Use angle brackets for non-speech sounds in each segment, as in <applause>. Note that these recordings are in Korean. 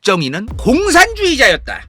박정희는 공산주의자였다.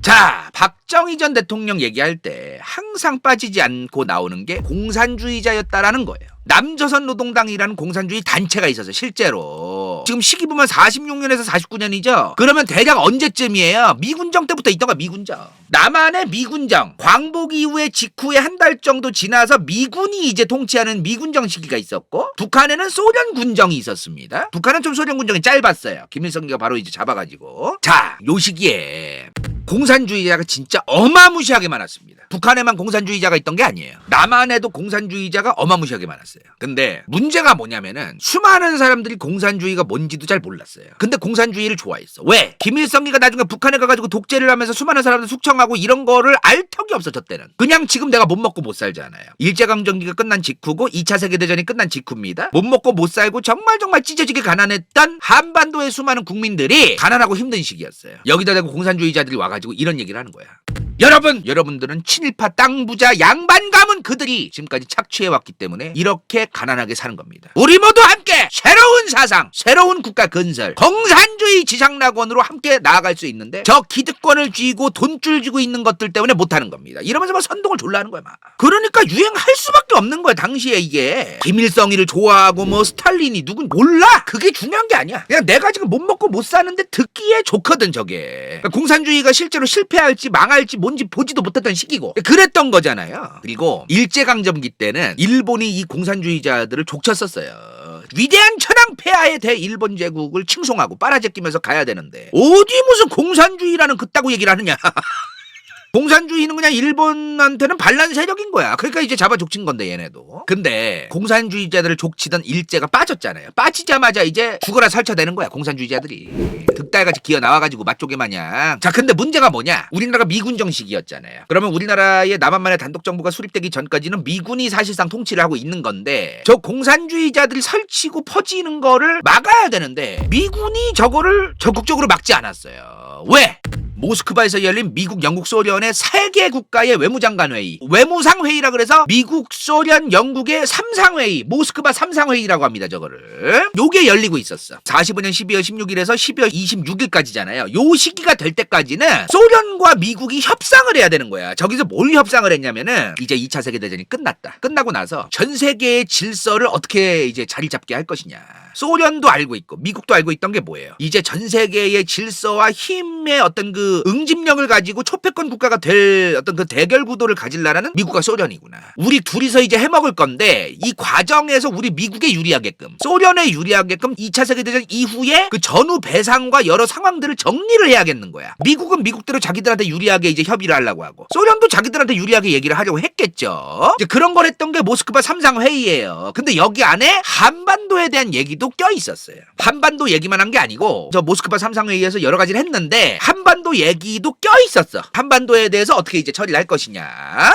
자, 박정희 전 대통령 얘기할 때 항상 빠지지 않고 나오는 게 공산주의자였다라는 거예요. 남조선 노동당이라는 공산주의 단체가 있어서 실제로 지금 시기 보면 46년에서 49년이죠. 그러면 대략 언제쯤이에요? 미군정 때부터 있던 거야 미군정. 남한의 미군정 광복 이후에 직후에 한 달 정도 지나서 미군이 이제 통치하는 미군정 시기가 있었고 북한에는 소련 군정이 있었습니다. 북한은 좀 소련 군정이 짧았어요. 김일성기가 바로 이제 잡아가지고 자요 시기에 공산주의자가 진짜 어마무시하게 많았습니다. 북한에만 공산주의자가 있던 게 아니에요. 남한에도 공산주의자가 어마무시하게 많았어요. 근데 문제가 뭐냐면은 수많은 사람들이 공산주의가 뭔지도 잘 몰랐어요. 근데 공산주의를 좋아했어. 왜? 김일성이가 나중에 북한에 가가지고 독재를 하면서 수많은 사람들 숙청하고 이런 거를 알 턱이 없어 저 때는. 그냥 지금 내가 못 먹고 못 살잖아요. 일제강점기가 끝난 직후고 2차 세계대전이 끝난 직후입니다. 못 먹고 못 살고 정말 정말 찢어지게 가난했던 한반도의 수많은 국민들이 가난하고 힘든 시기였어요. 여기다 대고 공산주의자들이 와가지고 이런 얘기를 하는 거야. 여러분, 여러분들은 친일파 땅 부자 양반 가문 그들이 지금까지 착취해왔기 때문에 이렇게 가난하게 사는 겁니다. 우리 모두 함께 새로운 사상, 새로운 국가 건설, 공산주의 지상낙원으로 함께 나아갈 수 있는데 저 기득권을 쥐고 돈줄 쥐고 있는 것들 때문에 못하는 겁니다. 이러면서 막 선동을 졸라 하는 거야, 막. 그러니까 유행할 수밖에 없는 거야, 당시에 이게. 김일성이를 좋아하고 뭐 스탈린이 누군 몰라. 그게 중요한 게 아니야. 그냥 내가 지금 못 먹고 못 사는데 듣기에 좋거든, 저게. 그러니까 공산주의가 실제로 실패할지 망할지 뭔지 보지도 못했던 시기고. 그랬던 거잖아요. 그리고 일제강점기 때는 일본이 이 공산주의자들을 족쳤었어요. 위대한 천황 폐하에 대해 일본 제국을 칭송하고 빨아제끼면서 가야 되는데 어디 무슨 공산주의라는 그따구 얘기를 하느냐. <laughs> 공산주의는 그냥 일본한테는 반란 세력인 거야. 그러니까 이제 잡아 족친 건데 얘네도. 근데 공산주의자들을 족치던 일제가 빠졌잖아요. 빠지자마자 이제 죽어라 설쳐되는 거야. 공산주의자들이. 득달같이 기어 나와가지고 맛조개 마냥. 자 근데 문제가 뭐냐? 우리나라가 미군 정식이었잖아요. 그러면 우리나라의 남한만의 단독 정부가 수립되기 전까지는 미군이 사실상 통치를 하고 있는 건데 저 공산주의자들이 설치고 퍼지는 거를 막아야 되는데 미군이 저거를 적극적으로 막지 않았어요. 왜? 모스크바에서 열린 미국, 영국, 소련의 세개 국가의 외무장관 회의, 외무상 회의라 그래서 미국, 소련, 영국의 삼상회의, 모스크바 삼상회의라고 합니다. 저거를 요게 열리고 있었어. 45년 12월 16일에서 12월 26일까지잖아요. 요 시기가 될 때까지는 소련과 미국이 협상을 해야 되는 거야. 저기서 뭘 협상을 했냐면은 이제 2차 세계 대전이 끝났다. 끝나고 나서 전 세계의 질서를 어떻게 이제 자리 잡게 할 것이냐. 소련도 알고 있고 미국도 알고 있던 게 뭐예요? 이제 전 세계의 질서와 힘의 어떤 그 응집력을 가지고 초패권 국가가 될 어떤 그 대결 구도를 가질라는 미국과 소련이구나. 우리 둘이서 이제 해먹을 건데 이 과정에서 우리 미국에 유리하게끔 소련에 유리하게끔 2차 세계대전 이후에 그 전후 배상과 여러 상황들을 정리를 해야겠는 거야. 미국은 미국대로 자기들한테 유리하게 이제 협의를 하려고 하고 소련도 자기들한테 유리하게 얘기를 하려고 했겠죠. 이제 그런 걸 했던 게 모스크바 삼상 회의예요. 근데 여기 안에 한반도에 대한 얘기도 껴 있었어요. 한반도 얘기만 한 게 아니고 저 모스크바 삼상회의에서 여러 가지를 했는데 한반도 얘기도 껴 있었어. 한반도에 대해서 어떻게 이제 처리를 할 것이냐.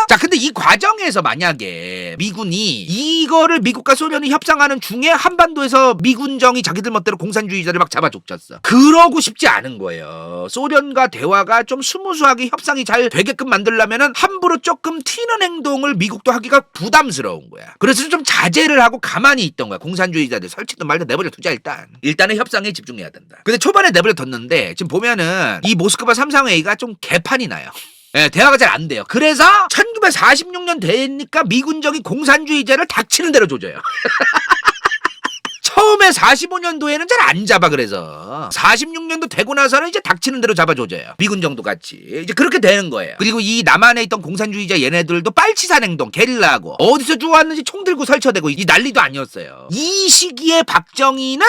자, 근데 이 과정에서 만약에 미군이 이거를 미국과 소련이 협상하는 중에 한반도에서 미군정이 자기들 멋대로 공산주의자를 막 잡아족쳤어. 그러고 싶지 않은 거예요. 소련과 대화가 좀 스무스하게 협상이 잘 되게끔 만들려면은 함부로 조금 튀는 행동을 미국도 하기가 부담스러운 거야. 그래서 좀 자제를 하고 가만히 있던 거야. 공산주의자들 설치든 말든 내버려 두자 일단. 일단은 협상에 집중해야 된다. 근데 초반에 내버려 뒀는데 지금 보면은 이 모스크바 삼상회의가 좀 개판이 나요. 예, 대화가 잘 안 돼요. 그래서 1946년 되니까 미군정이 공산주의자를 닥치는 대로 조져요. <laughs> 처음에 45년도에는 잘 안 잡아 그래서. 46년도 되고 나서는 이제 닥치는 대로 잡아줘져요. 미군 정도 같이. 이제 그렇게 되는 거예요. 그리고 이 남한에 있던 공산주의자 얘네들도 빨치산 행동 게릴라하고 어디서 주워왔는지 총 들고 설쳐대고 이 난리도 아니었어요. 이 시기에 박정희는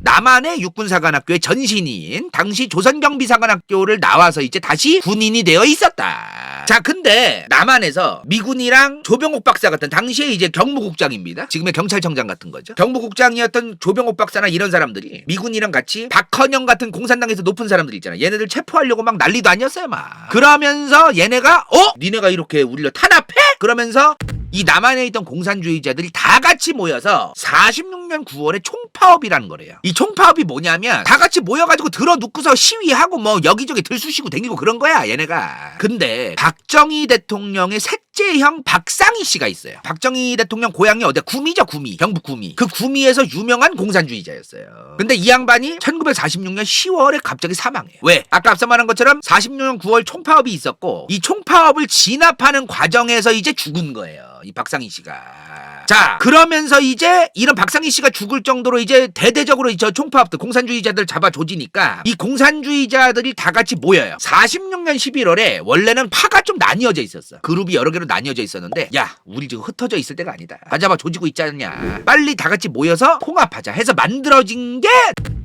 남한의 육군사관학교의 전신인 당시 조선경비사관학교를 나와서 이제 다시 군인이 되어 있었다. 자, 근데 남한에서 미군이랑 조병옥 박사 같은 당시에 이제 경무국장입니다. 지금의 경찰청장 같은 거죠. 경무국장이었던 조병옥 박사나 이런 사람들이 미군이랑 같이 박헌영 같은 공산당에서 높은 사람들 있잖아. 얘네들 체포하려고 막 난리도 아니었어요, 막. 그러면서 얘네가 어? 니네가 이렇게 우리를 탄압해? 그러면서 이 남한에 있던 공산주의자들이 다 같이 모여서 46년 9월에 총파업이라는 거래요. 이 총파업이 뭐냐면 다 같이 모여가지고 들어눕고서 시위하고 뭐 여기저기 들쑤시고 댕기고 그런 거야 얘네가. 근데 박정희 대통령의 셋 째 칠제형 박상희 씨가 있어요. 박정희 대통령 고향이 어디야? 구미죠, 구미. 경북 구미. 그 구미에서 유명한 공산주의자였어요. 근데 이 양반이 1946년 10월에 갑자기 사망해요. 왜? 아까 앞서 말한 것처럼 46년 9월 총파업이 있었고 이 총파업을 진압하는 과정에서 이제 죽은 거예요. 이 박상희 씨가. 자, 그러면서 이제 이런 박상희 씨가 죽을 정도로 이제 대대적으로 저 총파업들 공산주의자들 잡아 조지니까 이 공산주의자들이 다 같이 모여요. 46년 11월에 원래는 파가 좀 나뉘어져 있었어. 그룹이 여러 개로 나뉘어져 있었는데 야, 우리 지금 흩어져 있을 때가 아니다. 다 잡아 조지고 있지 않냐. 빨리 다 같이 모여서 통합하자 해서 만들어진 게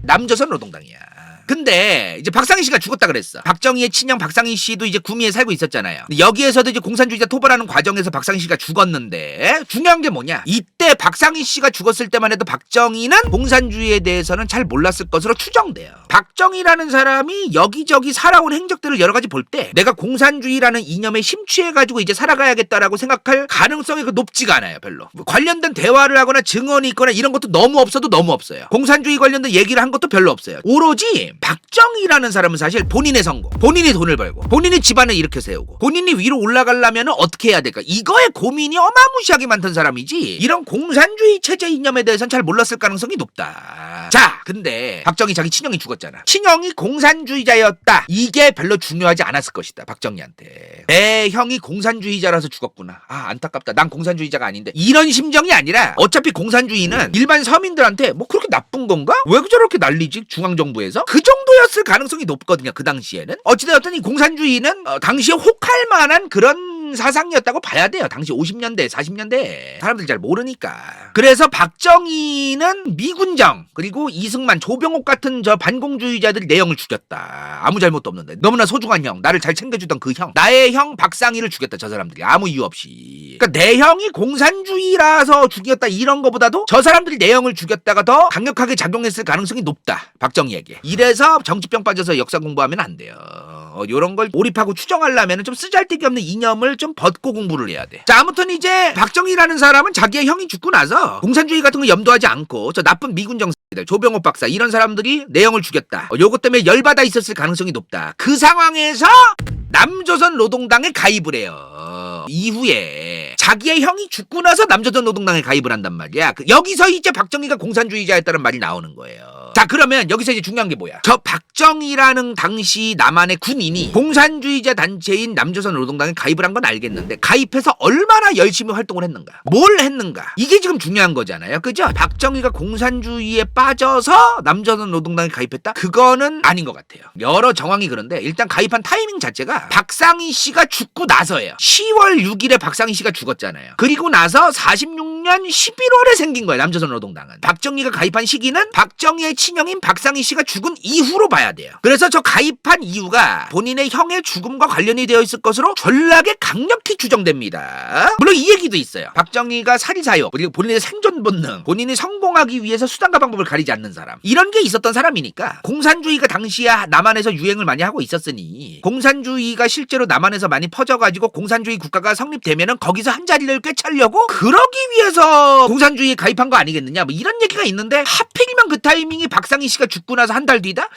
남조선 노동당이야. 근데 이제 박상희 씨가 죽었다 그랬어. 박정희의 친형 박상희 씨도 이제 구미에 살고 있었잖아요. 여기에서도 이제 공산주의자 토벌하는 과정에서 박상희 씨가 죽었는데 중요한 게 뭐냐? 이때 박상희 씨가 죽었을 때만 해도 박정희는 공산주의에 대해서는 잘 몰랐을 것으로 추정돼요. 박정희라는 사람이 여기저기 살아온 행적들을 여러 가지 볼 때 내가 공산주의라는 이념에 심취해가지고 이제 살아가야겠다라고 생각할 가능성이 그 높지가 않아요, 별로. 뭐 관련된 대화를 하거나 증언이 있거나 이런 것도 너무 없어도 너무 없어요. 공산주의 관련된 얘기를 한 것도 별로 없어요. 오로지 박정희라는 사람은 사실 본인의 성공, 본인이 돈을 벌고, 본인이 집안을 일으켜 세우고, 본인이 위로 올라가려면 어떻게 해야 될까? 이거에 고민이 어마무시하게 많던 사람이지, 이런 공산주의 체제 이념에 대해서는 잘 몰랐을 가능성이 높다. 자, 근데 박정희 자기 친형이 죽었잖아. 친형이 공산주의자였다. 이게 별로 중요하지 않았을 것이다. 박정희한테. 내 형이 공산주의자라서 죽었구나. 아, 안타깝다. 난 공산주의자가 아닌데. 이런 심정이 아니라 어차피 공산주의는 일반 서민들한테 뭐 그렇게 나쁜 건가? 왜 저렇게 난리지? 중앙정부에서? 그 정도였을 가능성이 높거든요. 그 당시에는. 어찌되었든 이 공산주의는 어, 당시에 혹할 만한 그런 사상이었다고 봐야 돼요. 당시 50년대, 40년대 사람들이 잘 모르니까. 그래서 박정희는 미군정 그리고 이승만, 조병옥 같은 저 반공주의자들이 내 형을 죽였다. 아무 잘못도 없는데 너무나 소중한 형, 나를 잘 챙겨주던 그 형, 나의 형 박상희를 죽였다. 저 사람들이 아무 이유 없이. 그러니까 내 형이 공산주의라서 죽였다 이런 거보다도 저 사람들이 내 형을 죽였다가 더 강력하게 작용했을 가능성이 높다. 박정희에게. 이래서 정치병 빠져서 역사 공부하면 안 돼요. 어, 요런 걸 몰입하고 추정하려면 좀 쓰잘데기 없는 이념을 좀 벗고 공부를 해야 돼. 자, 아무튼 이제 박정희라는 사람은 자기의 형이 죽고 나서 공산주의 같은 거 염두하지 않고 저 나쁜 미군 정사들, 조병옥 박사 이런 사람들이 내형을 죽였다. 어, 요것 때문에 열받아 있었을 가능성이 높다. 그 상황에서 남조선 노동당에 가입을 해요. 이후에 자기의 형이 죽고 나서 남조선 노동당에 가입을 한단 말이야. 그- 여기서 이제 박정희가 공산주의자였다는 말이 나오는 거예요. 자 그러면 여기서 이제 중요한 게 뭐야? 저 박정희라는 당시 남한의 군인이 공산주의자 단체인 남조선 노동당에 가입을 한 건 알겠는데 가입해서 얼마나 열심히 활동을 했는가? 뭘 했는가? 이게 지금 중요한 거잖아요. 그죠? 박정희가 공산주의에 빠져서 남조선 노동당에 가입했다? 그거는 아닌 것 같아요. 여러 정황이 그런데 일단 가입한 타이밍 자체가 박상희 씨가 죽고 나서예요. 10월 6일에 박상희 씨가 죽었잖아요. 그리고 나서 46년 11월에 생긴 거예요. 남조선 노동당은. 박정희가 가입한 시기는 박정희의 친형인 박상희 씨가 죽은 이후로 봐야 돼요. 그래서 저 가입한 이유가 본인의 형의 죽음과 관련이 되어 있을 것으로 전락에 강력히 추정됩니다. 물론 이 얘기도 있어요. 박정희가 살이사욕 그리고 본인의 생존 본능, 본인이 성공하기 위해서 수단과 방법을 가리지 않는 사람 이런 게 있었던 사람이니까 공산주의가 당시에 남한에서 유행을 많이 하고 있었으니 공산주의가 실제로 남한에서 많이 퍼져가지고 공산주의 국가가 성립되면은 거기서 한 자리를 꿰차려고 그러기 위해서 공산주의에 가입한 거 아니겠느냐? 뭐 이런 얘기가 있는데 하필이면 그 타이밍이 박상희 씨가 죽고 나서 한 달 뒤다?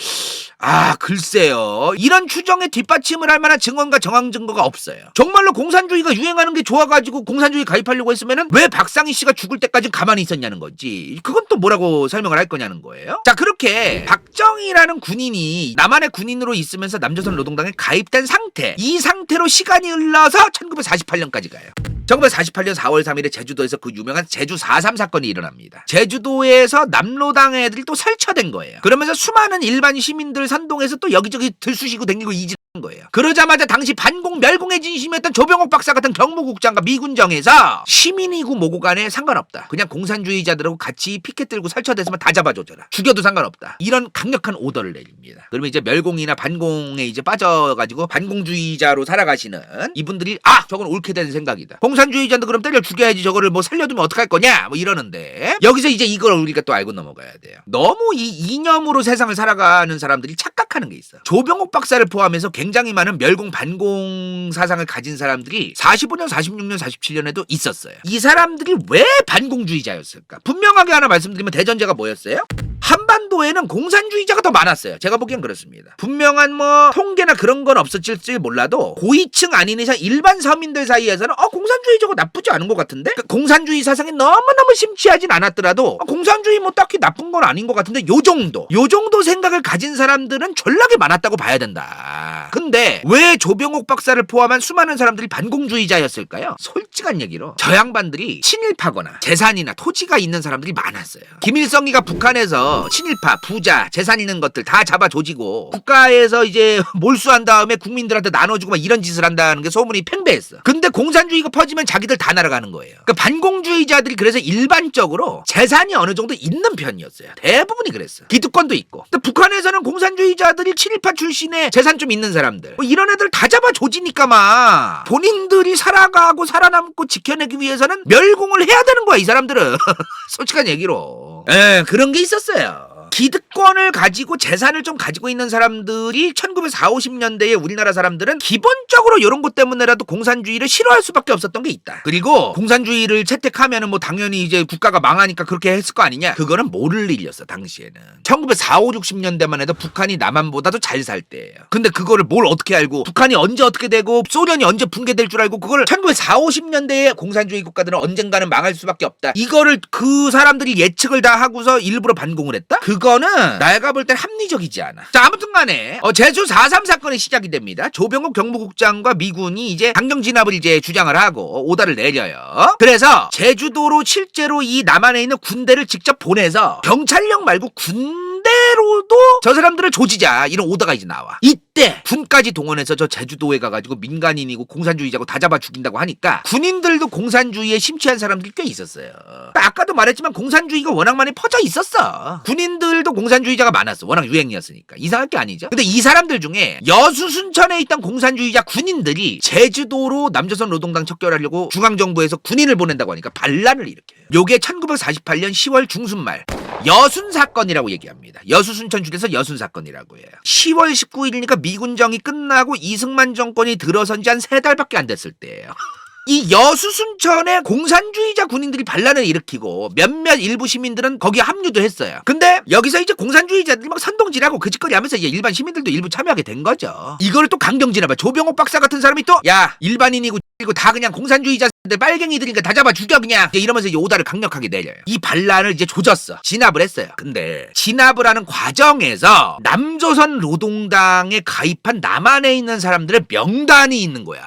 아 글쎄요. 이런 추정에 뒷받침을 할 만한 증언과 정황 증거가 없어요. 정말로 공산주의가 유행하는 게 좋아가지고 공산주의 가입하려고 했으면은 왜 박상희 씨가 죽을 때까지 가만히 있었냐는 거지? 그건 또 뭐라고 설명을 할 거냐는 거예요? 자 그렇게 박정희라는 군인이 남한의 군인으로 있으면서 남조선 노동당에 가입된 상태. 이 상태로 시간이 흘러서 1948년까지 가요 1948년 4월 3일에 제주도에서 그 유명한 제주 4.3 사건이 일어납니다. 제주도에서 남로당 애들이 또 설쳐된 거예요. 그러면서 수많은 일반 시민들 선동해서 또 여기저기 들쑤시고 댕기고 이지는 거예요. 그러자마자 당시 반공 멸공의 진심이었던 조병옥 박사 같은 경무국장과 미군정에서 시민이고 뭐고 간에 상관없다. 그냥 공산주의자들하고 같이 피켓 들고 설쳐댔으면 다 잡아줘라. 죽여도 상관없다. 이런 강력한 오더를 내립니다. 그러면 이제 멸공이나 반공에 이제 빠져가지고 반공주의자로 살아가시는 이분들이 아 저건 옳게 된 생각이다. 공산주의자도 그럼 때려 죽여야지 저거를 뭐 살려두면 어떡할 거냐 뭐 이러는데 여기서 이제 이걸 우리가 또 알고 넘어가야 돼요. 너무 이 이념으로 세상을 살아가는 사람들이 착각 하는 게 있어. 조병옥 박사를 포함해서 굉장히 많은 멸공 반공 사상을 가진 사람들이 45년, 46년, 47년에도 있었어요. 이 사람들이 왜 반공주의자였을까? 분명하게 하나 말씀드리면 대전제가 뭐였어요? 한반도에는 공산주의자가 더 많았어요. 제가 보기엔 그렇습니다. 분명한 뭐 통계나 그런 건 없었을지 몰라도 고위층 아닌 이상 일반 서민들 사이에서는 어 공산주의 저거 나쁘지 않은 것 같은데 그러니까 공산주의 사상이 너무너무 심취하진 않았더라도 어, 공산주의 뭐 딱히 나쁜 건 아닌 것 같은데 요 정도 요 정도 생각을 가진 사람들은 졸라게 많았다고 봐야 된다. 근데 왜 조병옥 박사를 포함한 수많은 사람들이 반공주의자였을까요? 솔직한 얘기로 저 양반들이 친일파거나 재산이나 토지가 있는 사람들이 많았어요. 김일성이가 북한에서 친일파, 부자, 재산 있는 것들 다 잡아 조지고 국가에서 이제 <laughs> 몰수한 다음에 국민들한테 나눠주고 막 이런 짓을 한다는 게 소문이 팽배했어. 근데 공산주의가 퍼지면 자기들 다 날아가는 거예요. 그러니까 반공주의자들이 그래서 일반적으로 재산이 어느 정도 있는 편이었어요. 대부분이 그랬어. 기득권도 있고. 근데 북한에서는 공산주의자들이 친일파 출신의 재산 좀 있는 사람들. 뭐 이런 애들 다 잡아 조지니까 막 본인들이 살아가고 살아남고 지켜내기 위해서는 멸공을 해야 되는 거야 이 사람들은. <laughs> 솔직한 얘기로. 예, 그런 게 있었어요. Well, 기득권을 가지고 재산을 좀 가지고 있는 사람들이 1940, 50년대에 우리나라 사람들은 기본적으로 이런 것 때문에라도 공산주의를 싫어할 수밖에 없었던 게 있다. 그리고 공산주의를 채택하면은 뭐 당연히 이제 국가가 망하니까 그렇게 했을 거 아니냐? 그거는 모를 일이었어 당시에는. 1940, 60년대만 해도 북한이 남한보다도 잘 살 때예요. 근데 그거를 뭘 어떻게 알고 북한이 언제 어떻게 되고 소련이 언제 붕괴될 줄 알고 그걸 1940, 50년대에 공산주의 국가들은 언젠가는 망할 수밖에 없다. 이거를 그 사람들이 예측을 다 하고서 일부러 반공을 했다? 그 거는 내가 볼 땐 합리적이지 않아. 자 아무튼 간에 어, 제주 4.3 사건이 시작이 됩니다. 조병국 경무국장과 미군이 이제 강경 진압을 이제 주장을 하고 오다를 내려요. 그래서 제주도로 실제로 이 남한에 있는 군대를 직접 보내서 경찰력 말고 군 대로도 저 사람들을 조지자 이런 오다가 이제 나와. 이때 군까지 동원해서 저 제주도에 가가지고 민간인이고 공산주의자고 다 잡아 죽인다고 하니까 군인들도 공산주의에 심취한 사람들이 꽤 있었어요. 아까도 말했지만 공산주의가 워낙 많이 퍼져 있었어. 군인들도 공산주의자가 많았어. 워낙 유행이었으니까. 이상할 게 아니죠. 근데 이 사람들 중에 여수 순천에 있던 공산주의자 군인들이 제주도로 남조선 노동당 척결하려고 중앙정부에서 군인을 보낸다고 하니까 반란을 일으켜요. 요게 1948년 10월 중순 말 여순 사건이라고 얘기합니다. 여수 순천 중에서 여순 사건이라고 해요. 10월 19일이니까 미군정이 끝나고 이승만 정권이 들어선 지 한 세 달밖에 안 됐을 때예요. <laughs> 이 여수 순천에 공산주의자 군인들이 반란을 일으키고 몇몇 일부 시민들은 거기에 합류도 했어요. 근데 여기서 이제 공산주의자들이 막 선동질하고 그 짓거리 하면서 이제 일반 시민들도 일부 참여하게 된 거죠. 이거를 또 강경진압해. 조병옥 박사 같은 사람이 또 야 일반인이고 이고 다 그냥 공산주의자들 빨갱이들이니까 다 잡아 죽여 그냥 이러면서 이제 오다를 강력하게 내려요. 이 반란을 이제 조졌어. 진압을 했어요. 근데 진압을 하는 과정에서 남조선 노동당에 가입한 남한에 있는 사람들의 명단이 있는 거야.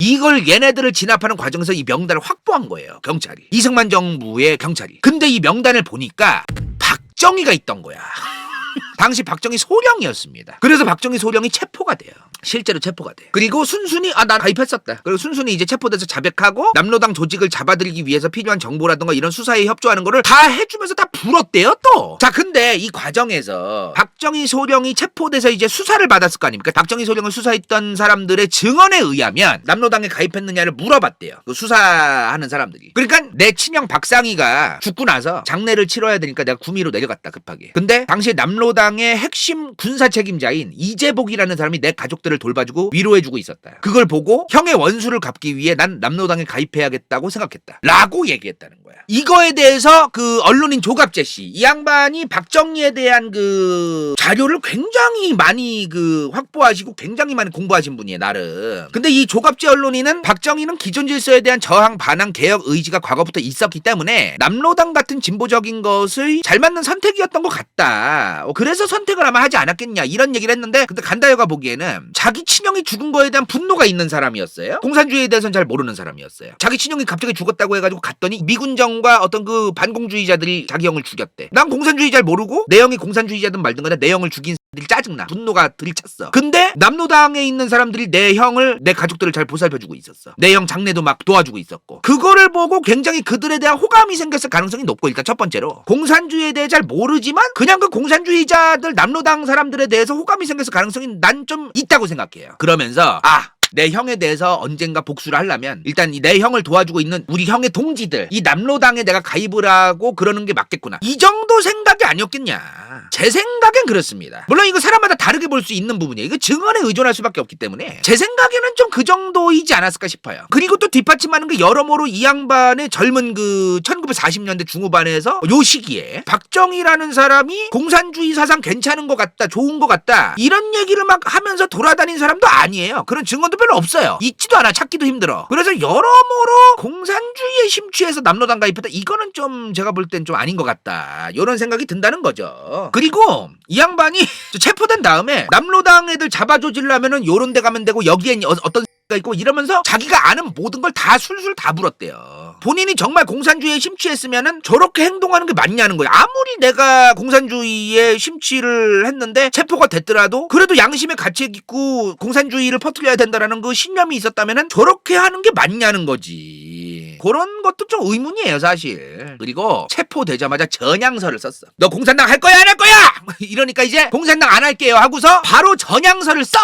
이걸 얘네들을 진압하는 과정에서 이 명단을 확보한 거예요. 경찰이. 이승만 정부의 경찰이. 근데 이 명단을 보니까 박정희가 있던 거야. <laughs> 당시 박정희 소령이었습니다. 그래서 박정희 소령이 체포가 돼요. 실제로 체포가 돼. 그리고 순순히 아 난 가입했었다. 그리고 순순히 이제 체포돼서 자백하고 남로당 조직을 잡아들이기 위해서 필요한 정보라든가 이런 수사에 협조하는 거를 다 해주면서 다 불었대요 또. 자 근데 이 과정에서 박정희 소령이 체포돼서 이제 수사를 받았을 거 아닙니까? 박정희 소령을 수사했던 사람들의 증언에 의하면 남로당에 가입했느냐를 물어봤대요. 그 수사하는 사람들이. 그러니까 내 친형 박상희가 죽고 나서 장례를 치러야 되니까 내가 구미로 내려갔다 급하게. 근데 당시에 남로당 의 핵심 군사 책임자인 이재복이라는 사람이 내 가족들을 돌봐주고 위로해주고 있었다. 그걸 보고 형의 원수를 갚기 위해 난 남로당에 가입해야겠다고 생각했다. 라고 얘기했다는 거야. 이거에 대해서 그 언론인 조갑재 씨, 이 양반이 박정희에 대한 그 자료를 굉장히 많이 그 확보하시고 굉장히 많이 공부하신 분이에요, 나름. 근데 이 조갑재 언론인은 박정희는 기존 질서에 대한 저항, 반항, 개혁 의지가 과거부터 있었기 때문에 남로당 같은 진보적인 것을 잘 맞는 선택이었던 것 같다. 어, 그래서 선택을 아마 하지 않았겠냐 이런 얘기를 했는데 근데 간다요가 보기에는 자기 친형이 죽은 거에 대한 분노가 있는 사람이었어요. 공산주의에 대해서는 잘 모르는 사람이었어요. 자기 친형이 갑자기 죽었다고 해가지고 갔더니 미군정과 어떤 그 반공주의자들이 자기 형을 죽였대. 난 공산주의 잘 모르고 내 형이 공산주의자든 말든 간에 내 형을 죽인 들이 짜증나. 분노가 들이찼어. 근데 남로당에 있는 사람들이 내 형을 내 가족들을 잘 보살펴주고 있었어. 내 형 장례도 막 도와주고 있었고. 그거를 보고 굉장히 그들에 대한 호감이 생겼을 가능성이 높고 일단 첫 번째로. 공산주의에 대해 잘 모르지만 그냥 그 공산주의자들 남로당 사람들에 대해서 호감이 생겼을 가능성이 난 좀 있다고 생각해요. 그러면서 아 내 형에 대해서 언젠가 복수를 하려면 일단 이내 형을 도와주고 있는 우리 형의 동지들 이 남로당에 내가 가입을 하고 그러는 게 맞겠구나. 이 정도 생각이 아니었겠냐. 제 생각엔 그렇습니다. 물론 이거 사람마다 다르게 볼 수 있는 부분이에요. 이거 증언에 의존할 수밖에 없기 때문에 제 생각에는 좀 그 정도이지 않았을까 싶어요. 그리고 또 뒷받침하는 게 여러모로 이 양반의 젊은 그 1940년대 중후반에서 요 시기에 박정희라는 사람이 공산주의 사상 괜찮은 것 같다 좋은 것 같다 이런 얘기를 막 하면서 돌아다닌 사람도 아니에요. 그런 증언도 별로 없어요. 있지도 않아. 찾기도 힘들어. 그래서 여러모로 공산주의에 심취해서 남로당 가입했다. 이거는 좀 제가 볼 땐 좀 아닌 것 같다. 이런 생각이 든다는 거죠. 그리고 이 양반이 <laughs> 체포된 다음에 남로당 애들 잡아조질라면은 요런 데 가면 되고 여기엔 어, 어떤 <laughs> 가 있고 이러면서 자기가 아는 모든 걸 다 술술 다 불었대요. 본인이 정말 공산주의에 심취했으면은 저렇게 행동하는 게 맞냐는 거예요. 아무리 내가 공산주의에 심취를 했는데 체포가 됐더라도 그래도 양심의 가책 있고 공산주의를 퍼뜨려야 된다라는 그 신념이 있었다면은 저렇게 하는 게 맞냐는 거지. 그런 것도 좀 의문이에요, 사실. 그리고 체포되자마자 전향서를 썼어. 너 공산당 할 거야, 안 할 거야? <laughs> 이러니까 이제 공산당 안 할게요 하고서 바로 전향서를 써.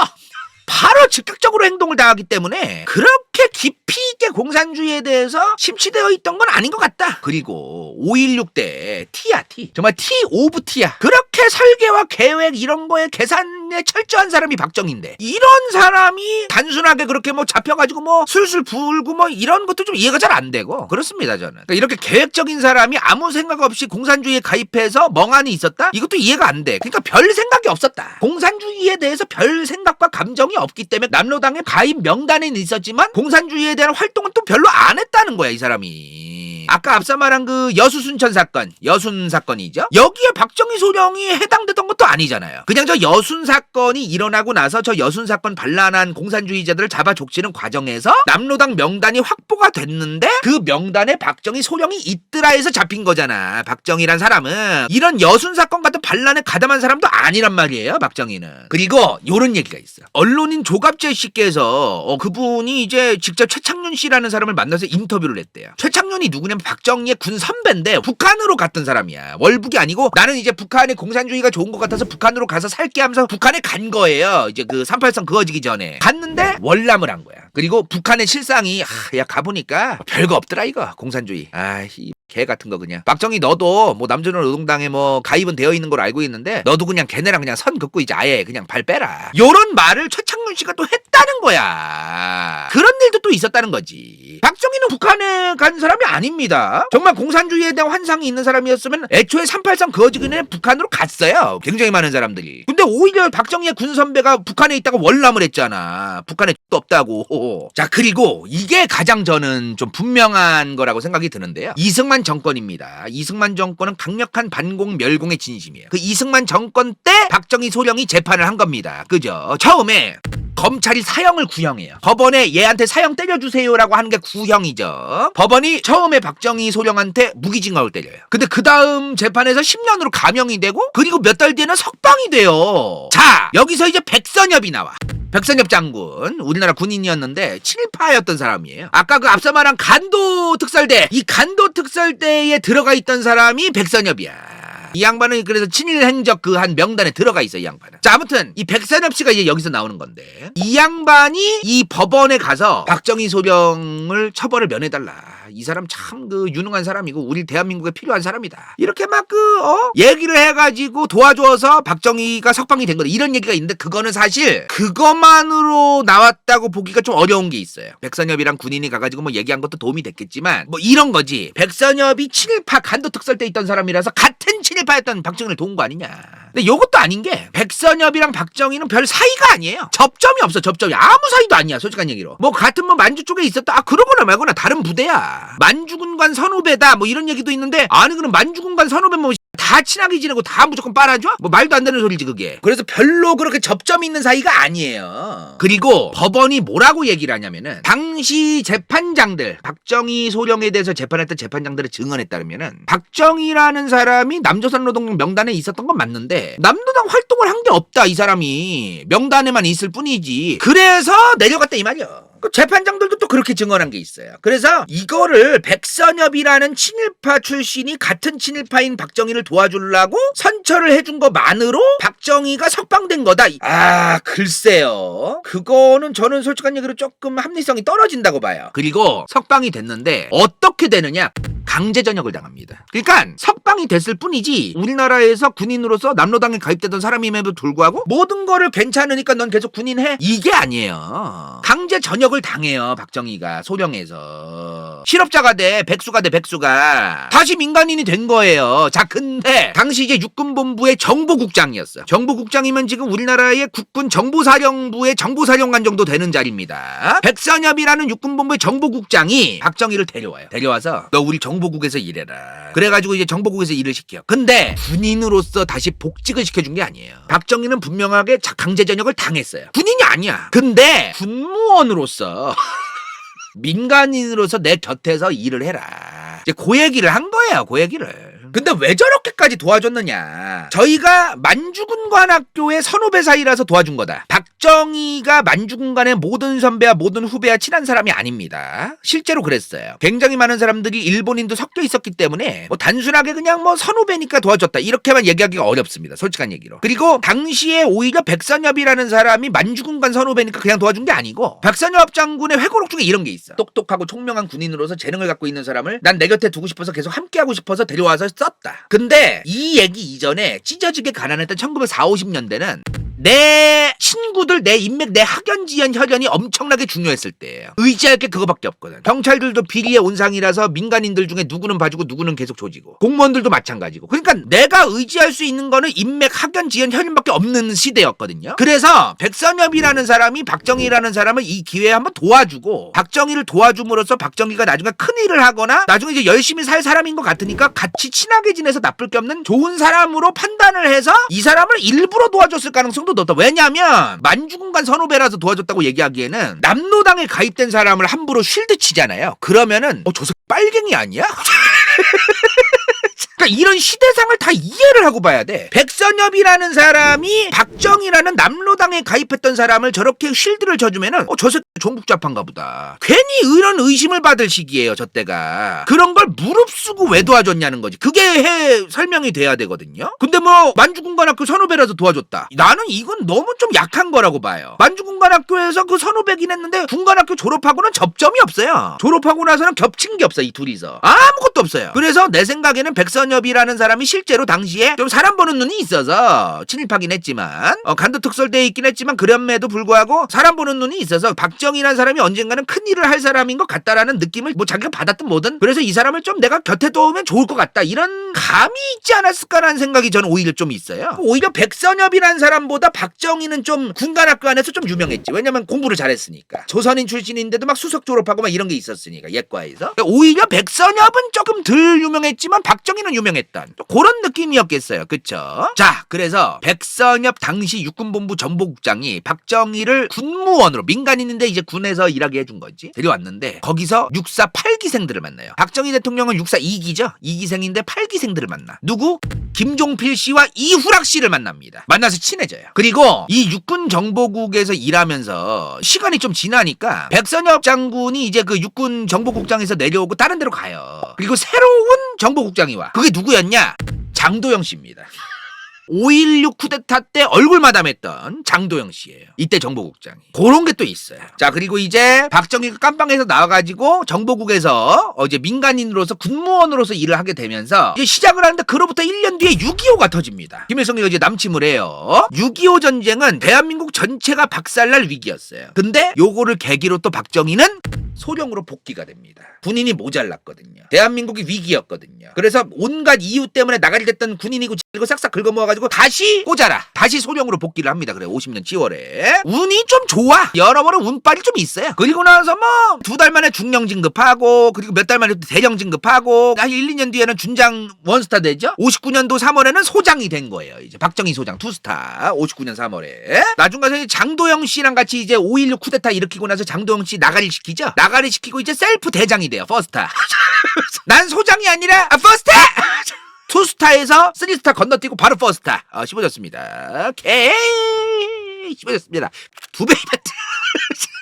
바로 즉각적으로 행동을 당하기 때문에 그렇게 깊이 있게 공산주의에 대해서 심취되어 있던 건 아닌 것 같다. 그리고 5.16 때 T야 T. 정말 T 오브 T야. 그렇게 설계와 계획 이런 거에 계산 에 철저한 사람이 박정희인데 이런 사람이 단순하게 그렇게 뭐 잡혀가지고 뭐 술술 불고 뭐 이런 것도 좀 이해가 잘 안 되고 그렇습니다 저는. 그러니까 이렇게 계획적인 사람이 아무 생각 없이 공산주의에 가입해서 멍하니 있었다? 이것도 이해가 안 돼. 그러니까 별 생각이 없었다. 공산주의에 대해서 별 생각과 감정이 없기 때문에 남로당의 가입 명단에는 있었지만 공산주의에 대한 활동은 또 별로 안 했다는 거야 이 사람이. 아까 앞서 말한 그 여수 순천 사건, 여순 사건이죠. 여기에 박정희 소령이 해당되던 것도 아니잖아요. 그냥 저 여순 사건이 일어나고 나서 저 여순 사건 반란한 공산주의자들을 잡아 족치는 과정에서 남로당 명단이 확보가 됐는데 그 명단에 박정희 소령이 있더라 해서 잡힌 거잖아. 박정희란 사람은 이런 여순 사건 같은 반란에 가담한 사람도 아니란 말이에요. 박정희는. 그리고 요런 얘기가 있어. 언론인 조갑재 씨께서 어, 그분이 이제 직접 최창윤 씨라는 사람을 만나서 인터뷰를 했대요. 최창윤이 누구냐면 박정희의 군 선배인데 북한으로 갔던 사람이야. 월북이 아니고 나는 이제 북한의 공산주의가 좋은 것 같아서 북한으로 가서 살게 하면서 북한에 간 거예요. 이제 그 38선 그어지기 전에. 갔는데 월남을 한 거야. 그리고 북한의 실상이 아, 야 가보니까 별거 없더라 이거 공산주의. 아이 개 같은 거 그냥. 박정희 너도 뭐 남조선 노동당에 뭐 가입은 되어 있는 걸 알고 있는데 너도 그냥 걔네랑 그냥 선 긋고 이제 아예 그냥 발 빼라. 요런 말을 최창윤 씨가 또 했다는 거야. 그런 일도 또 있었다는 거지. 박정희는 북한에 간 사람이 아닙니다. 정말 공산주의에 대한 환상이 있는 사람이었으면 애초에 383 그어지기 전에 북한으로 갔어요. 굉장히 많은 사람들이. 근데 오히려 박정희의 군 선배가 북한에 있다가 월남을 했잖아. 북한에 도 없다고. 자, 그리고 이게 가장 저는 좀 분명한 거라고 생각이 드는데요. 이승만 정권입니다. 이승만 정권은 강력한 반공 멸공의 진심이에요. 그 이승만 정권 때 박정희 소령이 재판을 한 겁니다. 그죠? 처음에 검찰이 사형을 구형해요. 법원에 얘한테 사형 때려주세요라고 하는 게 구형이죠. 법원이 처음에 박정희 소령한테 무기징역을 때려요. 근데 그 다음 재판에서 10년으로 감형이 되고 그리고 몇 달 뒤에는 석방이 돼요. 자 여기서 이제 백선엽이 나와. 백선엽 장군 우리나라 군인이었는데 친일파였던 사람이에요. 아까 그 앞서 말한 간도 특설대 이 간도 특설대에 들어가 있던 사람이 백선엽이야. 이 양반은 그래서 친일 행적 그 한 명단에 들어가 있어 이 양반은. 자 아무튼 이 백선엽 씨가 이제 여기서 나오는 건데 이 양반이 이 법원에 가서 박정희 소령을 처벌을 면해달라. 이 사람 참 그 유능한 사람이고 우리 대한민국에 필요한 사람이다. 이렇게 막그 어? 얘기를 해가지고 도와줘서 박정희가 석방이 된 거다. 이런 얘기가 있는데 그거는 사실 그것만으로 나왔다고 보기가 좀 어려운 게 있어요. 백선엽이랑 군인이 가가지고 뭐 얘기한 것도 도움이 됐겠지만 뭐 이런 거지. 백선엽이 친일파 간도 특설대 있던 사람이라서 같은 친일파였던 박정희를 도운 거 아니냐. 근데 요것도 아닌 게 백선엽이랑 박정희는 별 사이가 아니에요. 접점이 없어 접점이 아무 사이도 아니야 솔직한 얘기로. 뭐 같은 뭐 만주 쪽에 있었다 아 그러거나 말거나 다른 부대야. 만주군관 선후배다 뭐 이런 얘기도 있는데 아니 그럼 만주군관 선후배 뭐다 친하게 지내고 다 무조건 빨아줘? 뭐 말도 안 되는 소리지 그게. 그래서 별로 그렇게 접점이 있는 사이가 아니에요. 그리고 법원이 뭐라고 얘기를 하냐면은 당시 재판장들 박정희 소령에 대해서 재판했던 재판장들의 증언에 따르면은 박정희라는 사람이 남조선 노동당 명단에 있었던 건 맞는데 남노당 활동을 한 게 없다 이 사람이 명단에만 있을 뿐이지. 그래서 내려갔다 이 말이야. 그 재판장들도 또 그렇게 증언한 게 있어요. 그래서 이거를 백선엽이라는 친일파 출신이 같은 친일파인 박정희를 도와주려고 선처를 해준 것만으로 박정희가 석방된 거다. 아 글쎄요. 그거는 저는 솔직한 얘기로 조금 합리성이 떨어진다고 봐요. 그리고 석방이 됐는데 어떻게 되느냐? 강제 전역을 당합니다. 그러니까 석방이 됐을 뿐이지 우리나라에서 군인으로서 남로당에 가입되던 사람임에도 불구하고 모든 거를 괜찮으니까 넌 계속 군인해 이게 아니에요. 강제 전역을 당해요 박정희가 소령에서 실업자가 돼 백수가 돼 백수가 다시 민간인이 된 거예요. 자 근데 당시 이제 육군본부의 정보국장이었어. 정보국장이면 지금 우리나라의 국군 정보사령부의 정보사령관 정도 되는 자리입니다. 백선엽이라는 육군본부의 정보국장이 박정희를 데려와요. 데려와서 너 우리 정보 국에서 일해라. 그래가지고 이제 정보국에서 일을 시켜. 근데 군인으로서 다시 복직을 시켜준 게 아니에요. 박정희는 분명하게 자- 강제 전역을 당했어요. 군인이 아니야. 근데 군무원으로서 <laughs> 민간인으로서 내 곁에서 일을 해라. 이제 그 얘기를 한 거예요, 그 얘기를. 근데 왜 저렇게까지 도와줬느냐? 저희가 만주군관학교의 선후배 사이라서 도와준 거다. 박정희가 만주군관의 모든 선배와 모든 후배와 친한 사람이 아닙니다. 실제로 그랬어요. 굉장히 많은 사람들이 일본인도 섞여 있었기 때문에 뭐 단순하게 그냥 뭐 선후배니까 도와줬다 이렇게만 얘기하기가 어렵습니다. 솔직한 얘기로. 그리고 당시에 오히려 백선엽이라는 사람이 만주군관 선후배니까 그냥 도와준 게 아니고 백선엽 장군의 회고록 중에 이런 게 있어. 똑똑하고 총명한 군인으로서 재능을 갖고 있는 사람을 난 내 곁에 두고 싶어서 계속 함께하고 싶어서 데려와서 썼다. 근데 이 얘기 이전에 찢어지게 가난했던 1940, 50년대는 내 친구들, 내 인맥, 내 학연 지연 혈연이 엄청나게 중요했을 때예요. 의지할 게 그거밖에 없거든. 경찰들도 비리의 온상이라서 민간인들 중에 누구는 봐주고 누구는 계속 조지고 공무원들도 마찬가지고. 그러니까 내가 의지할 수 있는 거는 인맥, 학연 지연, 혈연밖에 없는 시대였거든요. 그래서 백선엽이라는 사람이 박정희라는 사람을 이 기회에 한번 도와주고 박정희를 도와줌으로써 박정희가 나중에 큰 일을 하거나 나중에 이제 열심히 살 사람인 것 같으니까 같이 친 하게 지내서 나쁠 게 없는 좋은 사람으로 판단을 해서 이 사람을 일부러 도와줬을 가능성도 높다. 왜냐하면 만주군관 선후배라서 도와줬다고 얘기하기에는 남로당에 가입된 사람을 함부로 쉴드 치잖아요. 그러면은 어, 저 새끼 빨갱이 아니야? <laughs> 그러니까 이런 시대상을 다 이해를 하고 봐야 돼. 백선엽이라는 사람이 박정희라는 남로당에 가입했던 사람을 저렇게 실드를 쳐주면은 어, 저 새끼 종북자판가 보다. 괜히 이런 의심을 받을 시기예요, 저 때가. 그런 걸 무릅쓰고 왜 도와줬냐는 거지. 그게 해 설명이 돼야 되거든요. 근데 뭐 만주군관학교 선후배라서 도와줬다. 나는 이건 너무 좀 약한 거라고 봐요. 만주군관학교에서 그 선후배긴 했는데 군관학교 졸업하고는 접점이 없어요. 졸업하고 나서는 겹친 게 없어 이 둘이서 아무것도 없어요. 그래서 내 생각에는 백선 엽이라는 사람이 실제로 당시에 좀 사람 보는 눈이 있어서 친일파긴 했지만 어, 간도 특설대에 있긴 했지만 그럼에도 불구하고 사람 보는 눈이 있어서 박정희라는 사람이 언젠가는 큰 일을 할 사람인 것 같다라는 느낌을 뭐 자기가 받았든 뭐든 그래서 이 사람을 좀 내가 곁에 두면 좋을 것 같다 이런 감이 있지 않았을까라는 생각이 저는 오히려 좀 있어요. 오히려 백선엽이라는 사람보다 박정희는 좀 군관학교 안에서 좀 유명했지. 왜냐면 공부를 잘했으니까. 조선인 출신인데도 막 수석 졸업하고 막 이런 게 있었으니까 예과에서. 오히려 백선엽은 조금 덜 유명했지만 박정희는 유명했던 또 그런 느낌이었겠어요. 그쵸? 자, 그래서 백선엽 당시 육군본부 정보국장이 박정희를 군무원으로 민간인인데 이제 군에서 일하게 해준 거지. 데려왔는데 거기서 육사 8기생들을 만나요. 박정희 대통령은 육사 2기죠. 2기생인데 8기생들을 만나. 누구? 김종필 씨와 이후락 씨를 만납니다. 만나서 친해져요. 그리고 이 육군 정보국에서 일하면서 시간이 좀 지나니까 백선엽 장군이 이제 그 육군 정보국장에서 내려오고 다른 데로 가요. 그리고 새로운 정보국장이 와. 그게 누구였냐? 장도영 씨입니다. 5.16 쿠데타 때 얼굴 마담했던 장도영 씨예요. 이때 정보국장이. 그런 게 또 있어요. 자, 그리고 이제 박정희가 깜빵에서 나와가지고 정보국에서 어, 이제 민간인으로서 군무원으로서 일을 하게 되면서 이제 시작을 하는데 그로부터 1년 뒤에 6.25가 터집니다. 김일성이가 이제 남침을 해요. 6.25 전쟁은 대한민국 전체가 박살날 위기였어요. 근데 요거를 계기로 또 박정희는 소령으로 복귀가 됩니다. 군인이 모자랐거든요. 대한민국이 위기였거든요. 그래서 온갖 이유 때문에 나가리 됐던 군인이고 이거 싹싹 긁어 모아가지고 다시 꽂아라. 다시 소령으로 복귀를 합니다. 그래 50년 10월에 운이 좀 좋아. 여러모로 운빨이 좀 있어요. 그리고 나서 뭐 두 달 만에 중령 진급하고 그리고 몇 달 만에 또 대령 진급하고 한 1, 2년 뒤에는 준장 원스타 되죠. 59년도 3월에는 소장이 된 거예요. 이제 박정희 소장 투스타 59년 3월에 나중 가서 이제 장도영 씨랑 같이 이제 5.16 쿠데타 일으키고 나서 장도영 씨 나가리 시키죠. 리 시키고 이제 셀프 대장이 돼요. 퍼스타. <laughs> 난 소장이 아니라 아, 퍼스타. <laughs> 투스타에서 쓰리스타 건너뛰고 바로 퍼스타 어, 씹어졌습니다. 오케이 씹어졌습니다. 두 배 이벤트. <laughs>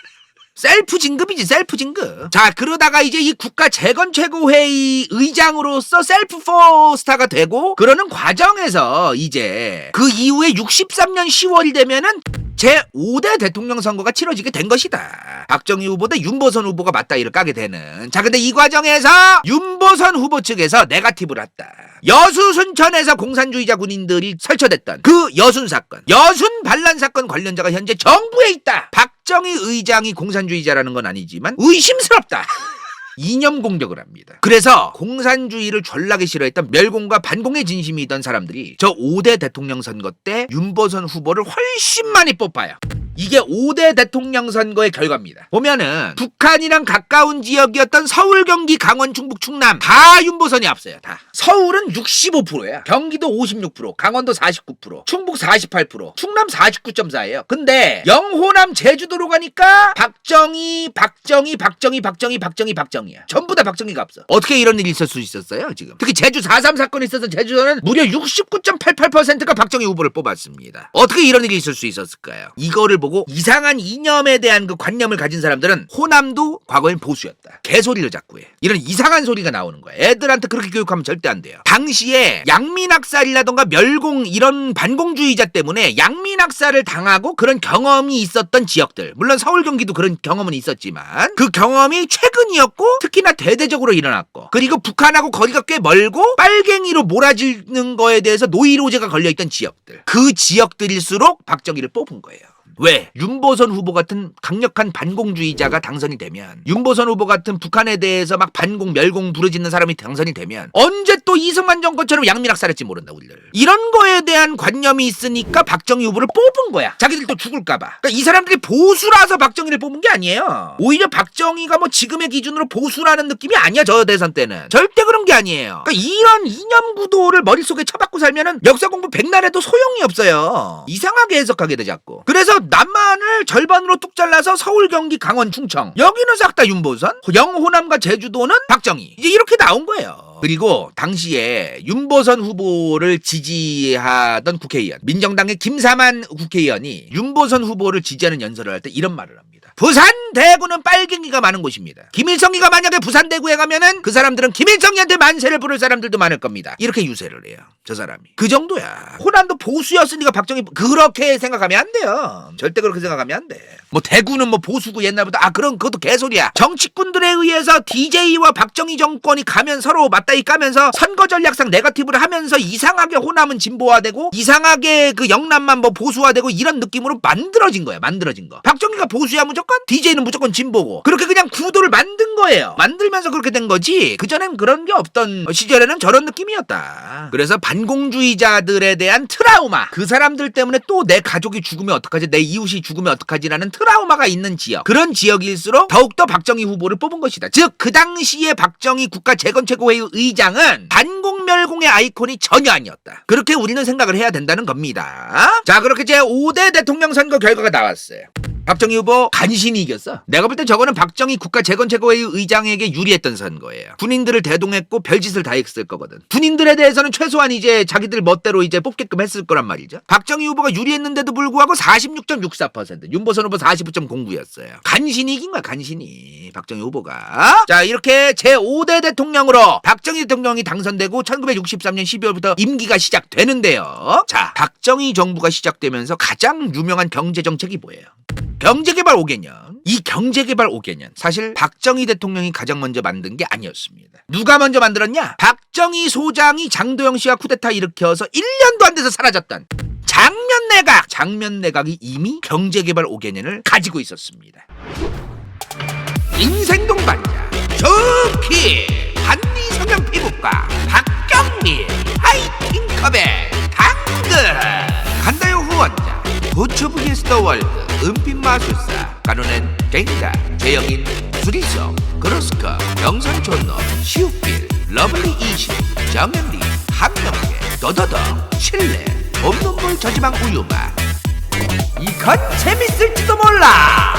셀프 진급이지 셀프 진급. 자 그러다가 이제 이 국가 재건 최고회의 의장으로서 셀프 포스타가 되고 그러는 과정에서 이제 그 이후에 63년 10월이 되면은 제 5대 대통령 선거가 치러지게 된 것이다. 박정희 후보 대 윤보선 후보가 맞다이를 까게 되는. 자, 근데 이 과정에서 윤보선 후보 측에서 네가티브를 했다. 여수 순천에서 공산주의자 군인들이 설쳐댔던 그 여순 사건, 여순 반란 사건 관련자가 현재 정부에 있다. 박 정희 의장이 공산주의자라는 건 아니지만 의심스럽다. <laughs> 이념 공격을 합니다. 그래서 공산주의를 졸라게 싫어했던 멸공과 반공의 진심이던 사람들이 저 5대 대통령 선거 때 윤보선 후보를 훨씬 많이 뽑아요. 이게 5대 대통령 선거의 결과입니다. 보면은 북한이랑 가까운 지역이었던 서울, 경기, 강원, 충북, 충남 다 윤보선이 앞서요. 다. 서울은 65%야. 경기도 56%, 강원도 49%, 충북 48%, 충남 49.4예요. 근데 영호남 제주도로 가니까 박정희, 박정희, 박정희, 박정희, 박정희, 박정희야. 전부 다 박정희가 앞서. 어떻게 이런 일이 있을 수 있었어요, 지금? 특히 제주 4.3 사건이 있어서 제주도는 무려 69.88%가 박정희 후보를 뽑았습니다. 어떻게 이런 일이 있을 수 있었을까요? 이거를 보고 이상한 이념에 대한 그 관념을 가진 사람들은 호남도 과거엔 보수였다. 개소리를 자꾸 해. 이런 이상한 소리가 나오는 거야. 애들한테 그렇게 교육하면 절대 안 돼요. 당시에 양민학살이라던가 멸공 이런 반공주의자 때문에 양민학살을 당하고 그런 경험이 있었던 지역들. 물론 서울 경기도 그런 경험은 있었지만 그 경험이 최근이었고 특히나 대대적으로 일어났고 그리고 북한하고 거리가 꽤 멀고 빨갱이로 몰아지는 거에 대해서 노이로제가 걸려있던 지역들. 그 지역들일수록 박정희를 뽑은 거예요. 왜? 윤보선 후보 같은 강력한 반공주의자가 당선이 되면 윤보선 후보 같은 북한에 대해서 막 반공 멸공 부르짖는 사람이 당선이 되면 언제 또 이승만 정권처럼 양민학살할지 모른다 우리를 이런 거에 대한 관념이 있으니까 박정희 후보를 뽑은 거야. 자기들 또 죽을까봐. 그러니까 이 사람들이 보수라서 박정희를 뽑은 게 아니에요. 오히려 박정희가 뭐 지금의 기준으로 보수라는 느낌이 아니야 저 대선 때는. 절대 그런 게 아니에요. 그러니까 이런 이념 구도를 머릿속에 쳐박고 살면은 역사 공부 백날 해도 소용이 없어요. 이상하게 해석하게 돼 자꾸. 그래서 남만을 절반으로 뚝 잘라서 서울, 경기, 강원, 충청 여기는 싹 다 윤보선, 영 호남과 제주도는 박정희 이제 이렇게 나온 거예요. 그리고 당시에 윤보선 후보를 지지하던 국회의원 민정당의 김사만 국회의원이 윤보선 후보를 지지하는 연설을 할 때 이런 말을 합니다. 부산 대구는 빨갱이가 많은 곳입니다. 김일성이가 만약에 부산 대구에 가면은 그 사람들은 김일성이한테 만세를 부를 사람들도 많을 겁니다. 이렇게 유세를 해요. 저 사람이. 그 정도야. 호남도 보수였으니까 박정희 그렇게 생각하면 안 돼요. 절대 그렇게 생각하면 안 돼. 뭐 대구는 뭐 보수고 옛날부터 아 그런 그것도 개소리야. 정치꾼들에 의해서 DJ와 박정희 정권이 가면 서로 맞다이 까면서 선거 전략상 네거티브를 하면서 이상하게 호남은 진보화되고 이상하게 그 영남만 뭐 보수화되고 이런 느낌으로 만들어진 거야. 만들어진 거. 박정희가 보수야 무조건 DJ는 무조건 진보고 그렇게 그냥 구도를 만든 거예요. 만들면서 그렇게 된 거지. 그전엔 그런 게 없던 시절에는 저런 느낌이었다. 그래서 반공주의자들에 대한 트라우마. 그 사람들 때문에 또 내 가족이 죽으면 어떡하지? 내 이웃이 죽으면 어떡하지라는 트라우마가 있는 지역. 그런 지역일수록 더욱더 박정희 후보를 뽑은 것이다. 즉 그 당시에 박정희 국가 재건 최고회의 의장은 반공멸공의 아이콘이 전혀 아니었다. 그렇게 우리는 생각을 해야 된다는 겁니다. 자, 그렇게 제 5대 대통령 선거 결과가 나왔어요. 박정희 후보 간신히 이겼어. 내가 볼 때 저거는 박정희 국가 재건 최고회의 의장에게 유리했던 선거예요. 군인들을 대동했고 별짓을 다 했을 거거든. 군인들에 대해서는 최소한 이제 자기들 멋대로 이제 뽑게끔 했을 거란 말이죠. 박정희 후보가 유리했는데도 불구하고 46.64%, 윤보선 후보 49.09였어요. 간신히 이긴 거야, 간신히. 박정희 후보가. 자, 이렇게 제 5대 대통령으로 박정희 대통령이 당선되고 1963년 12월부터 임기가 시작되는데요. 자, 박정희 정부가 시작되면서 가장 유명한 경제 정책이 뭐예요? 경제개발 5개년. 이 경제개발 5개년. 사실 박정희 대통령이 가장 먼저 만든 게 아니었습니다. 누가 먼저 만들었냐? 박정희 소장이 장도영 씨가 쿠데타 일으켜서 1년도 안 돼서 사라졌던 장면 내각. 장면 내각이 이미 경제개발 5개년을 가지고 있었습니다. 인생 동반자 좋기 한리 성형 피부과 박경미 하이킹컵의 당근 간다요 후원자 고추 vs 월드 은빛 마술사 간호는 갱가 재영인 수리성 그로스커 영상 존노 시우필 러블리 이시 정은리 한명계 더더더 신뢰 봄눈물 저지방 우유맛 이건 재밌을지도 몰라